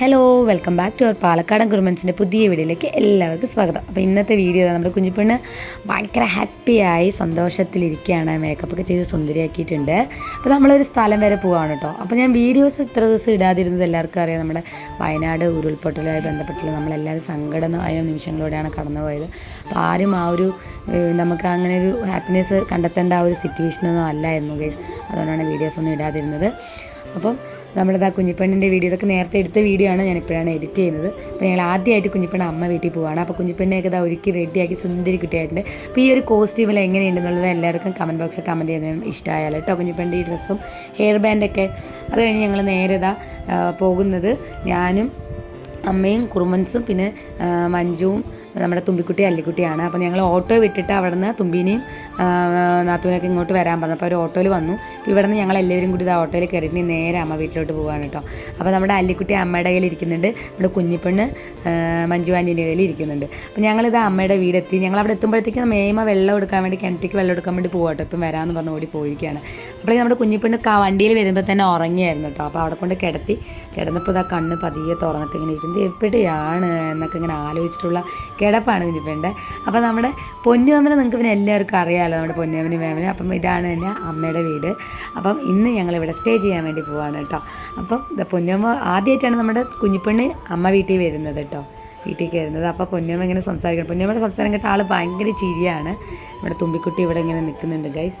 Hello welcome back to our പാലക്കാടൻ കുറുമൻസിന്റെ പുതിയ വീഡിയോയിലേക്ക് എല്ലാവർക്കും സ്വാഗതം. അപ്പോൾ ഇന്നത്തെ വീഡിയോ നമ്മുടെ കുഞ്ഞിപ്പെണ്ണ് ഭയങ്കര ഹാപ്പിയായി സന്തോഷത്തിലിരിക്കുകയാണ്. മേക്കപ്പ് ഒക്കെ ചെയ്ത് സുന്ദരിയാക്കിയിട്ടുണ്ട്. അപ്പോൾ നമ്മളൊരു സ്ഥലം വരെ പോവാണ് കേട്ടോ അപ്പോൾ ഞാൻ വീഡിയോസ് ഇത്ര ദിവസം ഇടാതിരുന്നത് എല്ലാവർക്കും അറിയാം. നമ്മുടെ വയനാട് ഉരുൾപൊട്ടലുമായി ബന്ധപ്പെട്ടുള്ള നമ്മളെല്ലാവരും സങ്കടമായ നിമിഷങ്ങളിലൂടെയാണ് കടന്നുപോയത്. അപ്പോൾ ആരും ആ ഒരു നമുക്ക് അങ്ങനെ ഒരു ഹാപ്പിനെസ് കണ്ടെത്തേണ്ട ആ ഒരു സിറ്റുവേഷനൊന്നും അല്ലായിരുന്നു ഗൈസ് അതുകൊണ്ടാണ് വീഡിയോസ് ഒന്നും ഇടാതിരുന്നത്. അപ്പം നമ്മളിതാ കുഞ്ഞിപ്പെണ്ണിന്റെ വീഡിയോ ഇതൊക്കെ നേരത്തെ എടുത്ത വീഡിയോ ആണ് ഞാൻ ഇപ്പോഴാണ് എഡിറ്റ് ചെയ്യുന്നത്. അപ്പോൾ ഞങ്ങൾ ആദ്യമായിട്ട് കുഞ്ഞിപ്പെണ്ണ അമ്മ വീട്ടിൽ പോവാണ്. അപ്പോൾ കുഞ്ഞിപ്പെണ്ണെയൊക്കെ ഇതാ ഒരുക്കി റെഡിയാക്കി സുന്ദരി കുട്ടിയായിട്ടുണ്ട്. അപ്പോൾ ഈ ഒരു കോസ്റ്റ്യൂമിൽ എങ്ങനെയുണ്ടെന്നുള്ളത് എല്ലാവർക്കും കമന്റ് ബോക്സിൽ കമന്റ് ചെയ്യുന്നതിനും ഇഷ്ടമായാലും കേട്ടോ. കുഞ്ഞിപ്പെണ്ണിന്റെ ഈ ഡ്രസ്സും ഹെയർ ബാൻഡൊക്കെ അത് കഴിഞ്ഞ് ഞങ്ങൾ നേരെ ആ, പോകുന്നത് ഞാനും അമ്മയും കുറുമൻസും പിന്നെ മഞ്ജുവും നമ്മുടെ തുമ്പിക്കുട്ടി അല്ലിക്കുട്ടിയാണ്. അപ്പോൾ ഞങ്ങൾ ഓട്ടോ വിട്ടിട്ട് അവിടെ നിന്ന് തുമ്പിനെയും നാത്തുവിനൊക്കെ ഇങ്ങോട്ട് വരാൻ പറഞ്ഞു. അപ്പോൾ അവർ ഓട്ടോയിൽ വന്നു. ഇവിടെ നിന്ന് ഞങ്ങൾ എല്ലാവരും കൂടി ഇത് ഓട്ടോയിൽ കയറിയിട്ട് നേരെ അമ്മ വീട്ടിലോട്ട് പോവാണ് കേട്ടോ. അപ്പോൾ നമ്മുടെ അല്ലിക്കുട്ടി അമ്മയുടെ കയ്യിൽ ഇരിക്കുന്നുണ്ട്. നമ്മുടെ കുഞ്ഞിപ്പെണ്ണ് മഞ്ജു ആന്റീന്റെ കയ്യിൽ ഇരിക്കുന്നുണ്ട്. അപ്പോൾ ഞങ്ങളിത് അമ്മയുടെ വീടെത്തി. ഞങ്ങൾ അവിടെ എത്തുമ്പോഴത്തേക്കും മേമ വെള്ളം എടുക്കാൻ വേണ്ടി കിണറ്റിക്ക് വെള്ളം എടുക്കാൻ വേണ്ടി പോകട്ടോ ഇപ്പം വരാമെന്ന് പറഞ്ഞ് ഓടി പോയിരിക്കുകയാണ്. അപ്പോൾ നമ്മുടെ കുഞ്ഞിപ്പെണ്ണ് വണ്ടിയിൽ വരുമ്പോൾ തന്നെ ഉറങ്ങിയായിരുന്നു കേട്ടോ. അപ്പോൾ അവിടെ കൊണ്ട് കിടത്തി. കിടന്നപ്പോൾ ഇതാ കണ്ണ് പതിയെ തുറന്നിട്ട് ഇങ്ങനെ ഇരിക്കുന്നത് എവിടെയാണ് എന്നൊക്കെ ഇങ്ങനെ ആലോചിച്ചിട്ടുള്ള കിടപ്പാണ് കുഞ്ഞിപ്പേന്റെ. അപ്പോൾ നമ്മുടെ പൊന്നുവമ്മനെ നിങ്ങൾക്ക് പിന്നെ എല്ലാവർക്കും അറിയാമല്ലോ നമ്മുടെ പൊന്നുവമ്മനും മേമനും. അപ്പം ഇതാണ് എന്റെ അമ്മയുടെ വീട്. അപ്പം ഇന്ന് ഞങ്ങൾ ഇവിടെ സ്റ്റേ ചെയ്യാൻ വേണ്ടി പോവാണ് കേട്ടോ. അപ്പം ഇത് പൊന്നുവമ്മ ആദ്യമായിട്ടാണ് നമ്മുടെ കുഞ്ഞിപ്പെണ്ണ് അമ്മ വീട്ടിൽ വരുന്നത് കേട്ടോ. വീട്ടിൽ കയറുന്നത്. അപ്പോൾ പൊന്നമ്മ ഇങ്ങനെ സംസാരിക്കണം. പൊന്നമ്മയുടെ സംസാരം കേട്ട ആൾ ഭയങ്കര ചിരിയാണ്. ഇവിടെ തുമ്പിക്കുട്ടി ഇവിടെ ഇങ്ങനെ നിൽക്കുന്നുണ്ട് ഗൈസ്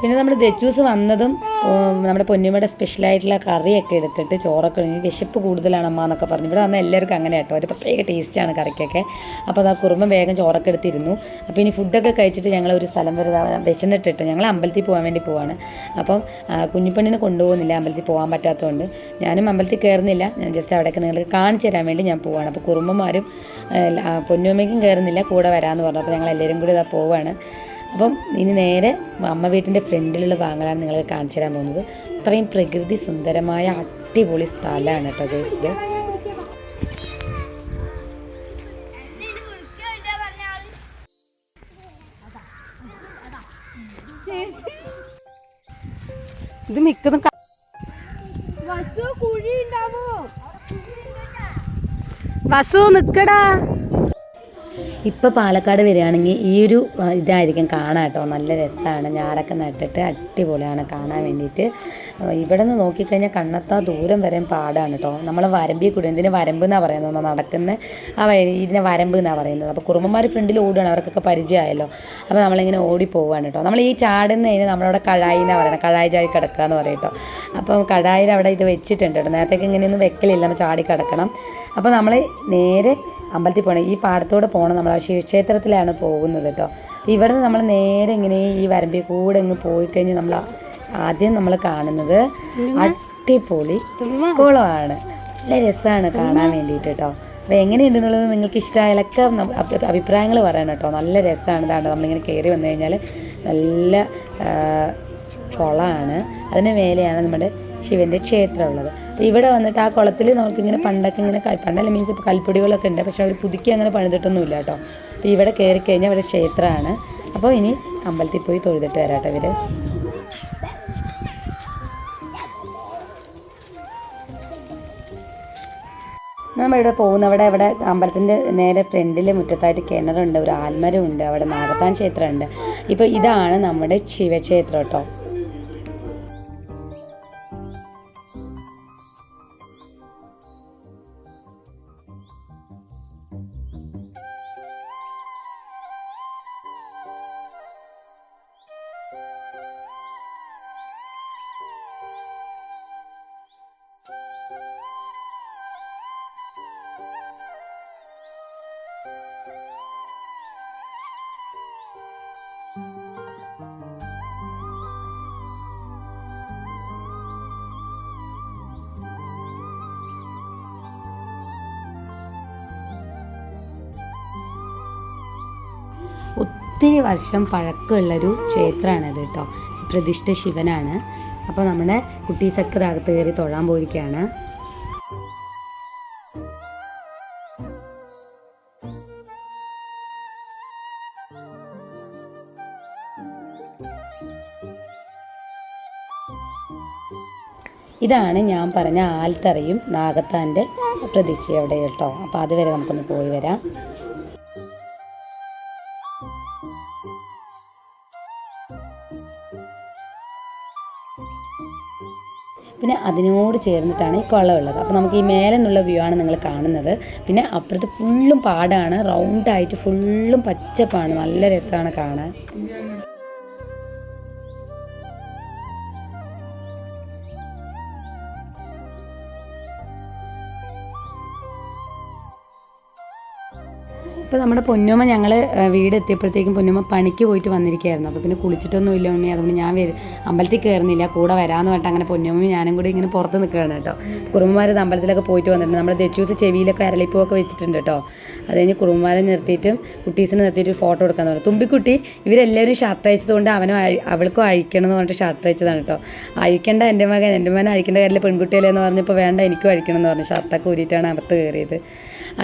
പിന്നെ നമ്മൾ ദജ്ജൂസ് വന്നതും നമ്മുടെ സ്പെഷ്യൽ സ്പെഷ്യലായിട്ടുള്ള കറിയൊക്കെ എടുത്തിട്ട് ചോറൊക്കെ കഴിഞ്ഞ് വിശപ്പ് കൂടുതലാണ് അമ്മ എന്നൊക്കെ പറഞ്ഞു. ഇവിടെ വന്നാൽ എല്ലാവർക്കും അങ്ങനെ കേട്ടോ. ഒരു പ്രത്യേക ടേസ്റ്റാണ് കറിക്കൊക്കെ. അപ്പോൾ അത് ആ കുറുമ്പം വേഗം ചോറൊക്കെ എടുത്തിരുന്നു. അപ്പോൾ ഇനി ഫുഡൊക്കെ കഴിച്ചിട്ട് ഞങ്ങൾ ഒരു സ്ഥലം വരെ വിശന്നിട്ടിട്ട് ഞങ്ങൾ അമ്പലത്തിൽ പോകാൻ വേണ്ടി പോവാണ്. അപ്പം കുഞ്ഞിപ്പണ്ണിനെ കുഞ്ഞിപ്പെണ്ണിനെ കൊണ്ടുപോകുന്നില്ല അമ്പലത്തിൽ പോകാൻ പറ്റാത്തതുകൊണ്ട്. ഞാനും അമ്പലത്തിൽ കയറുന്നില്ല. ഞാൻ ജസ്റ്റ് അവിടെയൊക്കെ നിങ്ങൾക്ക് കാണിച്ചു തരാൻ വേണ്ടി ഞാൻ പോവാണ്. അപ്പോൾ കുറുമ്പന്മാരും പൊന്നുമ്മയ്ക്കും കയറുന്നില്ല. കൂടെ വരാമെന്ന് പറഞ്ഞു. അപ്പോൾ ഞങ്ങൾ എല്ലാവരും കൂടി ഇതാ പോവാണ്. അപ്പം ഇനി നേരെ അമ്മ വീട്ടിന്റെ ഫ്രണ്ടിലുള്ള ഭാഗങ്ങളാണ് നിങ്ങൾ കാണിച്ചു തരാൻ പോകുന്നത്. അത്രയും പ്രകൃതി സുന്ദരമായ അടിപൊളി സ്ഥലമാണ് കേട്ടോ ഇത്. ഇത് മിക്കതും ഉണ്ടാവോ വസു നിക്കടാ. ഇപ്പോൾ പാലക്കാട് വരികയാണെങ്കിൽ ഈ ഒരു ഇതായിരിക്കും. കാണാം കേട്ടോ. നല്ല രസമാണ് ഞാറൊക്കെ നട്ടിട്ട് അടിപൊളിയാണ് കാണാൻ വേണ്ടിയിട്ട്. ഇവിടെ നിന്ന് നോക്കിക്കഴിഞ്ഞാൽ കണ്ണത്താ ദൂരം വരെ പാടാണ് കേട്ടോ. നമ്മൾ വരമ്പിൽ കൂടെ ഇതിന് വരമ്പ് എന്നാണ് പറയുന്നത്? നടക്കുന്ന ആ വഴി ഇതിനെ വരമ്പ് എന്നാണ് പറയുന്നത്? അപ്പോൾ കുറുമ്പന്മാർ ഫ്രണ്ടിൽ ഓടുകയാണ് അവർക്കൊക്കെ പരിചയമായല്ലോ. അപ്പോൾ നമ്മളിങ്ങനെ ഓടി പോവുകയാണ് കേട്ടോ. നമ്മൾ ഈ ചാടുന്നതിന് നമ്മളവിടെ കഴായി എന്നാണ് പറയുന്നത് കഴായി ചാടി കിടക്കുക എന്ന് പറയും കേട്ടോ. അപ്പം കഴായിൽ അവിടെ ഇത് വെച്ചിട്ടുണ്ട് കേട്ടോ. നേരത്തേക്ക് ഇങ്ങനെയൊന്നും വെക്കലില്ല. നമ്മൾ ചാടി കിടക്കണം. അപ്പോൾ നമ്മൾ നേരെ അമ്പലത്തിൽ പോകണം. ഈ പാടത്തോടെ പോകണം. നമ്മൾ ശിവക്ഷേത്രത്തിലാണ് പോകുന്നത് കേട്ടോ. ഇവിടെ നിന്ന് നമ്മൾ നേരെ ഇങ്ങനെ ഈ വരമ്പിൽ കൂടെ ഇങ്ങ് പോയി കഴിഞ്ഞ് നമ്മൾ ആദ്യം നമ്മൾ കാണുന്നത് അട്ടിപ്പൊളി കുളമാണ്. നല്ല രസമാണ് കാണാൻ വേണ്ടിയിട്ട് കേട്ടോ. അപ്പോൾ എങ്ങനെയുണ്ടെന്നുള്ളത് നിങ്ങൾക്ക് ഇഷ്ടമായാലൊക്കെ അഭിപ്രായങ്ങൾ പറയണം കേട്ടോ. നല്ല രസമാണ് ഇതാണ് നമ്മളിങ്ങനെ കയറി വന്നു കഴിഞ്ഞാൽ നല്ല കുളമാണ് അതിന് മേലെയാണ് നമ്മുടെ ശിവന്റെ ക്ഷേത്രം ഉള്ളത് അപ്പോൾ ഇവിടെ വന്നിട്ട് ആ കുളത്തിൽ നമുക്കിങ്ങനെ പണ്ടൊക്കെ ഇങ്ങനെ പണ്ടല്ല മീൻസ് ഇപ്പോൾ കൽപ്പൊടികളൊക്കെ ഉണ്ട്. പക്ഷെ അവർ പുതുക്കി അങ്ങനെ പണിതിട്ടൊന്നുമില്ല കേട്ടോ. അപ്പോൾ ഇവിടെ കയറി കഴിഞ്ഞാൽ ഇവിടെ ക്ഷേത്രമാണ്. അപ്പോൾ ഇനി അമ്പലത്തിൽ പോയി തൊഴുതിട്ട് വരാം കേട്ടോ ഇവർ നമ്മളിവിടെ പോകുന്ന അവിടെ അവിടെ അമ്പലത്തിന്റെ നേരെ ഫ്രണ്ടിൽ മുറ്റത്തായിട്ട് കിണറുണ്ട് ഒരു ആൽമരമുണ്ട് അവിടെ നാഗത്താൻ ക്ഷേത്രമുണ്ട്. ഇപ്പോൾ ഇതാണ് നമ്മുടെ ശിവക്ഷേത്രം കേട്ടോ. ഒത്തിരി വർഷം പഴക്കമുള്ളൊരു ക്ഷേത്രമാണത് കേട്ടോ. പ്രതിഷ്ഠ ശിവനാണ്. അപ്പോൾ നമ്മുടെ കുട്ടീസൊക്കെ അകത്ത് കയറി തൊഴാൻ പോയിരിക്കുകയാണ്. ഇതാണ് ഞാൻ പറഞ്ഞ ആൽത്തറയും നാഗത്താന്റെ പ്രതീക്ഷ അവിടെ കേട്ടോ. അപ്പോൾ അതുവരെ നമുക്കൊന്ന് പോയി വരാം. പിന്നെ അതിനോട് ചേർന്നിട്ടാണ് ഈ കുളമുള്ളത്. അപ്പോൾ നമുക്ക് ഈ മേലെ നിന്നുള്ള വ്യൂ ആണ് നിങ്ങൾ കാണുന്നത്. പിന്നെ അപ്പുറത്ത് ഫുള്ളും പാടാണ്. റൗണ്ടായിട്ട് ഫുള്ളും പച്ചപ്പാണ്. നല്ല രസമാണ് കാണാൻ. ഇപ്പോൾ നമ്മുടെ പൊന്നുമ്മ ഞങ്ങൾ വീട് എത്തിയപ്പോഴത്തേക്കും പൊന്നുമ്മ പണിക്ക് പോയിട്ട് വന്നിരിക്കുകയായിരുന്നു. അപ്പോൾ പിന്നെ കുളിച്ചിട്ടൊന്നും ഇല്ല ഉണ്ണി. അതുകൊണ്ട് ഞാൻ അമ്പലത്തിൽ കയറുന്നില്ല കൂടെ വരാമെന്ന് പറഞ്ഞിട്ട് അങ്ങനെ പൊന്നുമ്മയും ഞാനും കൂടി ഇങ്ങനെ പുറത്ത് നിൽക്കുകയാണ് കേട്ടോ. കുറുമ്പമാർ അമ്പലത്തിലൊക്കെ പോയിട്ട് വന്നിട്ടുണ്ട്. നമ്മുടെ ദച്ചൂസ് ചെവിയിലൊക്കെ അരളിപ്പൂവൊക്കെ വെച്ചിട്ടുണ്ട് കേട്ടോ. അത് കഴിഞ്ഞ് കുറുമ്പന്മാരെ നിർത്തിയിട്ടും കുട്ടീസിനെ നിർത്തിയിട്ട് ഫോട്ടോ എടുക്കാൻ പറഞ്ഞു. തുമ്പിക്കുട്ടി ഇവരെല്ലാവരും ഷർട്ട് അയച്ചതുകൊണ്ട് അവനും അവൾക്കും അഴിക്കണം എന്ന് പറഞ്ഞിട്ട് ഷർട്ട് അയച്ചതാണ് കേട്ടോ. അഴിക്കേണ്ട എന്റെ മകൻ എന്റെ മകൻ അഴിക്കേണ്ട കാര്യം പെൺകുട്ടിയല്ലേ എന്ന് പറഞ്ഞപ്പോൾ വേണ്ട എനിക്കും അഴിക്കണം എന്ന് പറഞ്ഞു. ഷർട്ടൊക്കെ ഊരിയിട്ടാണ് അകത്ത് കയറിയത്.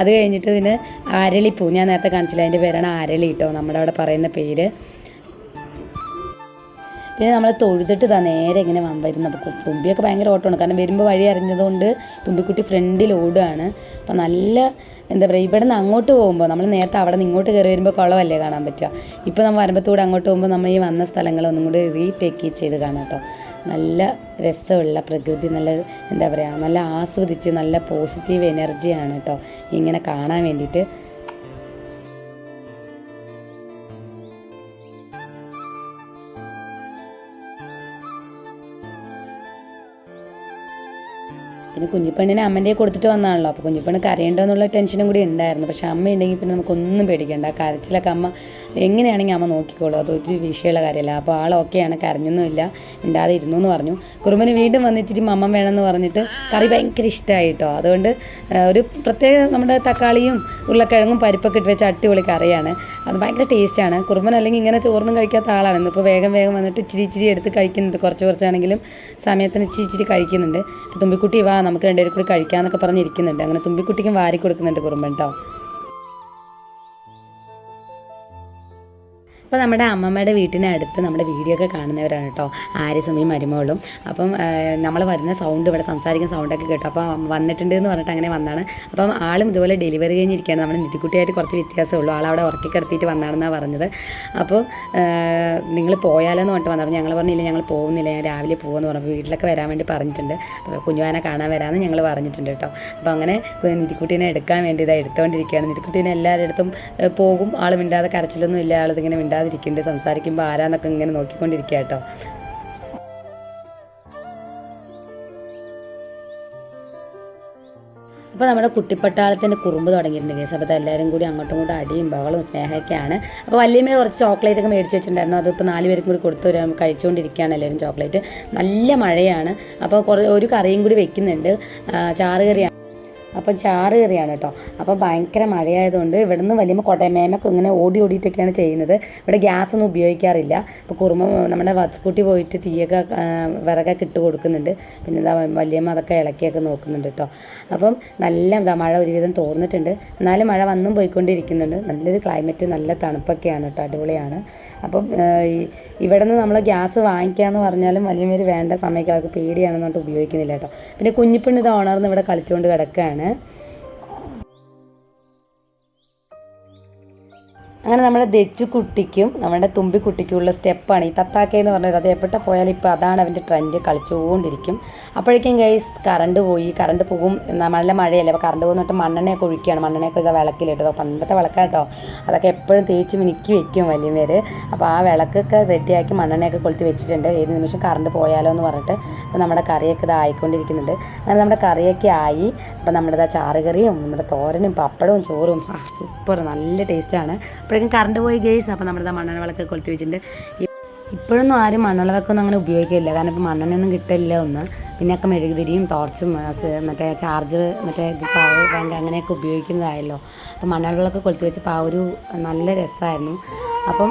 അത് കഴിഞ്ഞിട്ട് ഇതിന് അരളിപ്പൂ ഞാൻ നേരത്തെ കാണിച്ചില്ല അതിന്റെ പേരാണ് അരളി കേട്ടോ നമ്മുടെ അവിടെ പറയുന്ന പേര്. പിന്നെ നമ്മൾ തൊഴുതിട്ട് ഇതാ നേരെ ഇങ്ങനെ വന്ന് വരുന്നത് അപ്പോൾ തുമ്പിയൊക്കെ ഭയങ്കര ഓട്ടമാണ്. കാരണം വരുമ്പോൾ വഴി അറിഞ്ഞതുകൊണ്ട് തുമ്പിക്കുട്ടി ഫ്രണ്ടിൽ ഓടുകയാണ് അപ്പോൾ നല്ല എന്താ പറയുക ഇവിടെ നിന്ന് അങ്ങോട്ട് പോകുമ്പോൾ നമ്മൾ നേരത്തെ അവിടെ നിന്ന് ഇങ്ങോട്ട് കയറി വരുമ്പോൾ കുളമല്ലേ കാണാൻ പറ്റുക. ഇപ്പോൾ നമ്മൾ വരുമ്പത്തൂടെ അങ്ങോട്ട് പോകുമ്പോൾ നമ്മൾ ഈ വന്ന സ്ഥലങ്ങളൊന്നും കൂടി റീടേക്ക് ചെയ്ത് കാണാം കേട്ടോ നല്ല രസമുള്ള പ്രകൃതി നല്ല എന്താ പറയുക നല്ല ആസ്വദിച്ച് നല്ല പോസിറ്റീവ് എനർജിയാണ് കേട്ടോ ഇങ്ങനെ കാണാൻ വേണ്ടിയിട്ട് പിന്നെ കുഞ്ഞിപ്പെണ്ണിനെ അമ്മന്റെ കൊടുത്തിട്ട് വന്നാണല്ലോ. അപ്പോൾ കുഞ്ഞിപ്പെണ്ണ് കരയണ്ടോ എന്നുള്ള ടെൻഷനും കൂടി ഉണ്ടായിരുന്നു. പക്ഷെ അമ്മ ഉണ്ടെങ്കിൽ പിന്നെ നമുക്കൊന്നും പേടിക്കണ്ട. കരച്ചിലൊക്കെ അമ്മ എങ്ങനെയാണെങ്കിൽ അമ്മ നോക്കിക്കോളൂ. അതൊരു വിഷയമുള്ള കാര്യമല്ല. അപ്പോൾ ആൾ ഓക്കെയാണ്. കരഞ്ഞൊന്നുമില്ല. ഉണ്ടാതെ ഇരുന്നു എന്ന് പറഞ്ഞു. കുറുമ്പന് വീണ്ടും വന്നിട്ട് മമ്മ വേണമെന്ന് പറഞ്ഞിട്ട് കറി ഭയങ്കര ഇഷ്ടമായി കേട്ടോ അതുകൊണ്ട് ഒരു പ്രത്യേക നമ്മുടെ തക്കാളിയും ഉരുളക്കിഴങ്ങും പരിപ്പൊക്കെ ഇട്ട് വെച്ച അടിപൊളി കറിയാണ്. അത് ഭയങ്കര ടേസ്റ്റാണ്. കുറുമ്പൻ അല്ലെങ്കിൽ ഇങ്ങനെ ചോറൊന്നും കഴിക്കാത്ത ആളാണ്. ഇന്നിപ്പോൾ വേഗം വേഗം വന്നിട്ട് ഇച്ചിരി ഇച്ചിരി എടുത്ത് കഴിക്കുന്നുണ്ട്. കുറച്ച് കുറച്ചാണെങ്കിലും സമയത്തിന് ഇച്ചിരി ഇച്ചിരി കഴിക്കുന്നുണ്ട്. തുമ്പിക്കുട്ടി വാ നമുക്ക് രണ്ടുപേരും കൂടി കഴിക്കാമെന്നൊക്കെ പറഞ്ഞിരിക്കുന്നുണ്ട്. അങ്ങനെ തുമ്പിക്കുട്ടിക്കും വാരി കൊടുക്കുന്നുണ്ട് കുറുമ്പൻ കേട്ടോ അപ്പോൾ നമ്മുടെ അമ്മമ്മയുടെ വീട്ടിനടുത്ത് നമ്മുടെ വീഡിയോ ഒക്കെ കാണുന്നവരാണ് കേട്ടോ. ആര്യസുമയും മരുമകളും. അപ്പം നമ്മൾ വരുന്ന സൗണ്ട് ഇവിടെ സംസാരിക്കുന്ന സൗണ്ടൊക്കെ കേട്ടോ. അപ്പോൾ വന്നിട്ടുണ്ട് എന്ന് പറഞ്ഞിട്ട് അങ്ങനെ വന്നാണ്. അപ്പം ആളും ഇതുപോലെ ഡെലിവറി കഴിഞ്ഞിരിക്കുകയാണ്. നമ്മുടെ നിധിക്കുട്ടിയായിട്ട് കുറച്ച് വ്യത്യാസമേ ഉള്ളൂ. ആളവിടെ ഉറക്കി കിടത്തിയിട്ട് വന്നാണെന്നാണ് പറഞ്ഞത്. അപ്പോൾ നിങ്ങൾ പോയാലോ എന്ന് പറഞ്ഞിട്ട് വന്നു ഞങ്ങൾ പറഞ്ഞില്ല ഞങ്ങൾ പോകുന്നില്ല. ഞാൻ രാവിലെ പോകുമെന്ന് പറഞ്ഞു. വീട്ടിലൊക്കെ വരാൻ വേണ്ടി പറഞ്ഞിട്ടുണ്ട്. അപ്പോൾ കുഞ്ഞുവാനെ കാണാൻ വരാമെന്ന് ഞങ്ങൾ പറഞ്ഞിട്ടുണ്ട് കേട്ടോ. അപ്പോൾ അങ്ങനെ നിധിക്കുട്ടീനെ എടുക്കാൻ വേണ്ടി ഇതാ എടുത്തുകൊണ്ടിരിക്കുകയാണ് നിധിക്കുട്ടീനെ എല്ലാവരുടെ അടുത്തും പോകും. ആൾ മിണ്ടാതെ കരച്ചിലൊന്നും ഇല്ല. ആളിതിങ്ങനെ മിണ്ടാതിരിക്കുന്നുണ്ട് സംസാരിക്കുമ്പോൾ ആരാന്നൊക്കെ ഇങ്ങനെ നോക്കിക്കൊണ്ടിരിക്കുക കേട്ടോ. അപ്പോൾ നമ്മുടെ കുട്ടിപ്പട്ടാളത്തിന്റെ കുറുമ്പ് തുടങ്ങിയിട്ടുണ്ട് കേസ്. അപ്പോൾ എല്ലാവരും കൂടി അങ്ങോട്ടും ഇങ്ങോട്ടും അടിയും ബഹളവും സ്നേഹമൊക്കെയാണ്. അപ്പോൾ വല്യമ്മ കുറച്ച് ചോക്ലേറ്റ് ഒക്കെ മേടിച്ച് വെച്ചിട്ടുണ്ടായിരുന്നു. അതിപ്പോൾ നാല് പേർക്കും കൂടി കൊടുത്തു കഴിച്ചുകൊണ്ടിരിക്കുകയാണ് എല്ലാവരും ചോക്ലേറ്റ് നല്ല മഴയാണ്. അപ്പോൾ കുറേ ഒരു കറിയും കൂടി വെക്കുന്നുണ്ട്. ചാറ് കറിയാണ് അപ്പം ചാറ് കയറിയാണ് കേട്ടോ. അപ്പോൾ ഭയങ്കര മഴയായതുകൊണ്ട് ഇവിടുന്ന് വലിയ കൊടമേമൊക്കെ ഇങ്ങനെ ഓടി ഓടിയിട്ടൊക്കെയാണ് ചെയ്യുന്നത്. ഇവിടെ ഗ്യാസ് ഒന്നും ഉപയോഗിക്കാറില്ല. അപ്പോൾ കുറുമ നമ്മുടെ വസ്കൂട്ടി പോയിട്ട് തീയൊക്കെ വിറകൊക്കെ ഇട്ട് കൊടുക്കുന്നുണ്ട്. പിന്നെ എന്താ വലിയമ്മ അതൊക്കെ ഇളക്കിയൊക്കെ നോക്കുന്നുണ്ട് കേട്ടോ. അപ്പം നല്ല എന്താ മഴ ഒരുവിധം തോർന്നിട്ടുണ്ട്. എന്നാലും മഴ വന്നും പോയിക്കൊണ്ടിരിക്കുന്നുണ്ട്. നല്ലൊരു ക്ലൈമറ്റ് നല്ല തണുപ്പൊക്കെയാണ് കേട്ടോ അടിപൊളിയാണ്. അപ്പം ഇവിടെ നിന്ന് നമ്മൾ ഗ്യാസ് വാങ്ങിക്കാമെന്ന് പറഞ്ഞാലും വലിയ വേണ്ട സമയത്ത് അവർക്ക് പേടിയാണെന്ന് പറഞ്ഞിട്ട് ഉപയോഗിക്കുന്നില്ല കേട്ടോ. പിന്നെ കുഞ്ഞിപ്പെണ്ണ് ഓണർന്ന് ഇവിടെ കളിച്ചുകൊണ്ട് കിടക്കുകയാണ് ആണ് അങ്ങനെ നമ്മുടെ തുമ്പി നമ്മുടെ ഉള്ള സ്റ്റെപ്പാണ് ഈ തത്താക്ക എന്ന് പറഞ്ഞത് അത് എവിടെ പോയാലും ഇപ്പോൾ അതാണ് അവന്റെ ട്രെൻഡ് കളിച്ചുകൊണ്ടിരിക്കും. അപ്പോഴേക്കും ഗൈസ് കറണ്ട് പോയി കറണ്ട് പോകും. നല്ല മഴയല്ലേ അപ്പോൾ കറണ്ട് പോകുന്നിട്ട് മണ്ണെണ്ണയൊക്കെ ഒഴിക്കുകയാണ്. മണ്ണെണ്ണയൊക്കെ ഇതാ വിളക്കിലിട്ടതോ പണ്ടത്തെ വിളക്കാട്ടോ അതൊക്കെ എപ്പോഴും തേച്ച് മിനുക്കി വെക്കും വലിയ പേര് അപ്പോൾ ആ വിളക്കൊക്കെ റെഡിയാക്കി മണ്ണെണ്ണയൊക്കെ കൊളുത്തി വെച്ചിട്ടുണ്ട്. ഏത് നിമിഷം കറണ്ട് പോയാലോ എന്ന് പറഞ്ഞിട്ട് അപ്പോൾ നമ്മുടെ കറിയൊക്കെ ഇത് ആയിക്കൊണ്ടിരിക്കുന്നുണ്ട്. അങ്ങനെ നമ്മുടെ കറിയൊക്കെ ആയി. അപ്പോൾ നമ്മുടെ ചാറുകറിയും നമ്മുടെ തോരനും പപ്പടവും ചോറും. സൂപ്പർ നല്ല ടേസ്റ്റാണ് അപ്പോഴേക്കും കറണ്ട് പോയി ഗേസ് അപ്പോൾ നമ്മുടെ മണ്ണെണ്ണ വിളക്ക് കൊളുത്തി വെച്ചിട്ടുണ്ട്. ഇപ്പോഴൊന്നും ആരും മണ്ണെണ്ണ വിളക്കൊന്നും അങ്ങനെ ഉപയോഗിക്കില്ല. കാരണം ഇപ്പോൾ മണ്ണെണ്ണയൊന്നും കിട്ടില്ല ഒന്ന്. പിന്നെ ഒക്കെ മെഴുകുതിരിയും ടോർച്ചും മറ്റേ ചാർജർ മറ്റേ പവർ ബാങ്ക് അങ്ങനെയൊക്കെ ഉപയോഗിക്കുന്നതായല്ലോ. അപ്പോൾ വിളക്ക് കൊളുത്തി വെച്ചപ്പോൾ ആ ഒരു നല്ല രസമായിരുന്നു അപ്പം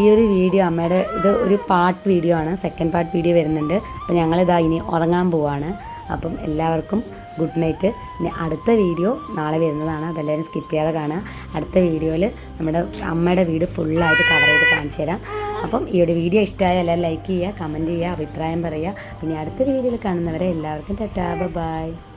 ഈ ഒരു വീഡിയോ അമ്മയുടെ ഇത് ഒരു പാർട്ട് വീഡിയോ ആണ്. സെക്കൻഡ് പാർട്ട് വീഡിയോ വരുന്നുണ്ട്. അപ്പോൾ ഞങ്ങളിതാ ഇനി ഉറങ്ങാൻ പോവാണ്. അപ്പം എല്ലാവർക്കും ഗുഡ് നൈറ്റ്. ഇനി അടുത്ത വീഡിയോ നാളെ വരുന്നതാണ്. അപ്പോൾ എല്ലാവരും സ്കിപ്പ് ചെയ്യാതെ കാണുക. അടുത്ത വീഡിയോയിൽ നമ്മുടെ അമ്മയുടെ വീട് ഫുള്ളായിട്ട് കവർ ചെയ്ത് കാണിച്ചു തരാം. അപ്പം ഈ ഒരു വീഡിയോ ഇഷ്ടമായ എല്ലാവരും ലൈക്ക് ചെയ്യുക കമന്റ് ചെയ്യുക അഭിപ്രായം പറയുക. പിന്നെ അടുത്തൊരു വീഡിയോയിൽ കാണുന്നവരെ എല്ലാവർക്കും ടാറ്റാ. ബൈ.